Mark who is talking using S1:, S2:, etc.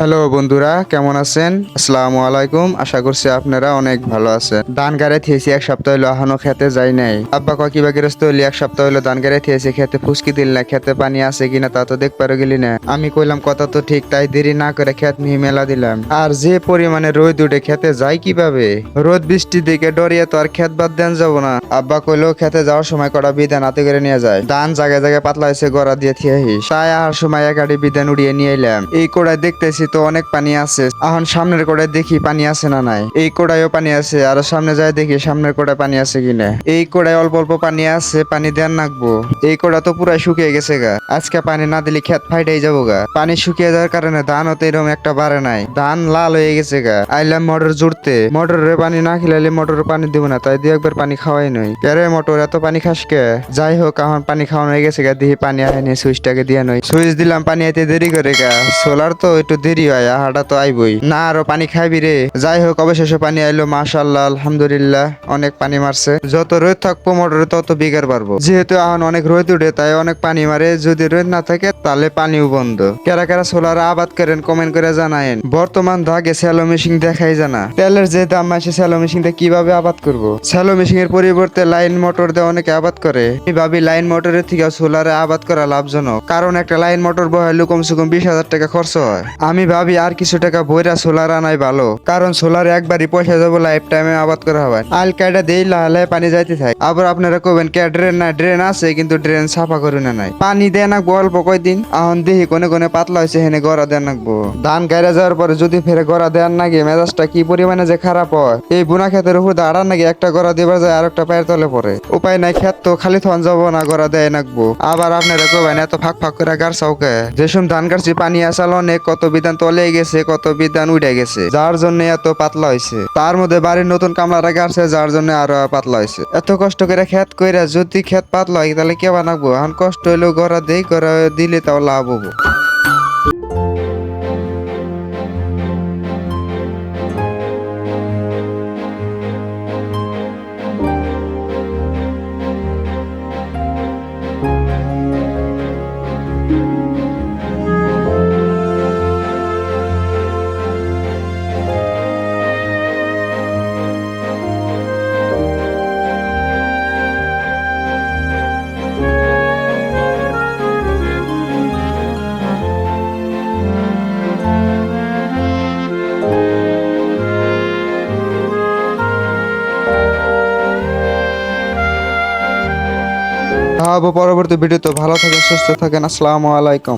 S1: Hello বন্ধুরা, কেমন আছেন? আসসালামু আলাইকুম। আশা করছি আপনারা অনেক ভালো আছেন। ধান গাড়ে থিয়েছি, এক সপ্তাহ হইল এখনও খেতে যাই নাই। আব্বা কয়, কিবা গৃহস্থ হইলি এক সপ্তাহ হইল ধান গাড়ে থিয়েছি, খেতে ফুসকি দিল না, খেতে পানি আছে কিনা তা তো দেখ পারো গেলি না। আমি কইলাম, কথা তো ঠিক, তাই দেরি না করে খেত নিয়ে মেলা দিলাম। আর যে পরিমাণে রোদ উঠে খেতে যাই কীভাবে? রোদ বৃষ্টি দিকে ডরিয়ে তো আর খেত বাদ দেন যাব না। আব্বা কইলো, খেতে যাওয়ার সময় কটা বিধান হাতে করে নিয়ে যায়। ধান জায়গায় জায়গায় পাতলা হয়েছে, গড়া দিয়ে থিয়ে আহিস তাই আর সময় একাডি বিধান উড়িয়ে নিয়ে এলাম। এই কোড়ায় দেখতেছি তো অনেক পানি আছে। এখন সামনের কোড়ায় দেখি পানি আছে না নাই? এই কোড়ায়ও পানি আছে, আর সামনে যায় দেখি সামনের কোড়ায় পানি আছে কিনা? এই কোড়ায় অল্প অল্প পানি আছে, পানি দেন নাকবো। এই কোড়া তো পুরাই শুকিয়ে গেছে গা। আজকে পানি না দিলে খেত ফাইটাই যাব গা। পানি শুকিয়ে যাওয়ার কারণে ধান হতে এরকম একটা বাড়ে নাই। ধান লাল হয়ে গেছে গা। আইলাম মোটর জুড়তে। মোটরের পানি না খেলালে মোটরের পানি দিব না, তাই দিয়ে একবার পানি খাওয়াই নই। কেরে মোটর, এত পানি খাস কে? যাই হোক এখন পানি খাওয়ানো হয়ে গেছে গা দিহি পানি আহেনি সুইচটাকে দিয়ে নই। সুইচ দিলাম, পানি আইতে দেরি করে গা। সোলার তো একটু দেরি হয় আহাটা তো আইবই। না আরও পানি খাইবি রে। যাই হোক, অবশেষে পানি আইলো মাশাল্লাহ আলহামদুলিল্লাহ, অনেক পানি মারছে। যত রোদ থাকব মোটরে তত বিঘার পারব যেহেতু এখন অনেক রোদ উঠে, তাই অনেক পানি মারে। যদি রোদ না থাকে, তাহলে পানিও বন্ধ। কেরা কেরা সোলার আবাদ করেন কমেন্ট করে জানায়েন। বর্তমান দাগে স্যালো মেশিন দেখাই জানা তেলের যে দাম আছে স্যালো মেশিন দিয়ে কীভাবে আবাদ করব? স্যালো মেশিন এর পরিবর্তে লাইন মোটর দিয়ে অনেকে আবাদ করে। আমি ভাবি লাইন মোটরের থেকে সোলারে আবাদ করা লাভজনক। কারণ একটা লাইন মোটর বহাইলে কমসে কম বিশ হাজার টাকা খরচ হয়। আমি ভাবি আর কিছু টাকা বইরা সোলার আনাই ভালো। কারণ সোলার একবারই পয়সা যাব লাইফ টাইমে আবাদ করা হবে। আল কাইটা দেই লাহালে পানি যাইতে থাকে। আবার আপনারা কবেন কে ড্রেন না ড্রেন আছে, কিন্তু ড্রেন সাফা করে না নাই। পানি দেয় না অল্প কয়দিন। এখন দেখি কোনে কোনে পাতলা হয়েছে হেনে গড়া দেন নাকবো ধান গাইরা যাওয়ার পরে যদি ফেরে গড়া দেন নাকি মেজাজটা কি পরিমাণে যে খারাপ হয়। এই বুনা ক্ষেতের উপর দাঁড়ান নাকি একটা গড়া দিবার যায়, আর একটা পায়ের তলে পড়ে। উপায় নাই, ক্ষেত তো খালি থন যাব না, গড়া দেয় নাকবো আবার আপনারা কবেন এত ফাঁক ফাঁক করে গার চাউকে যেসব ধান কাটছি পানি আসাল অনেক, কত বিধান তলে গেছে, কত বিধান উঠে গেছে। যার জন্য এত পাতলা হয়েছে তার মধ্যে বাড়ির নতুন কামলারা গাড়ছে যার জন্য আরও পাতলা হয়েছে এত কষ্ট করে খেত কইরা যদি খেত পাতলা হয়, তাহলে কে বানাবো এখন কষ্ট হইলেও গড়া দেই, গড়া দিলে তাও লাভ হব। খাওয়াবো পরবর্তী ভিডিও তো ভালো থাকেন সুস্থ থাকেন। আসসালামু আলাইকুম।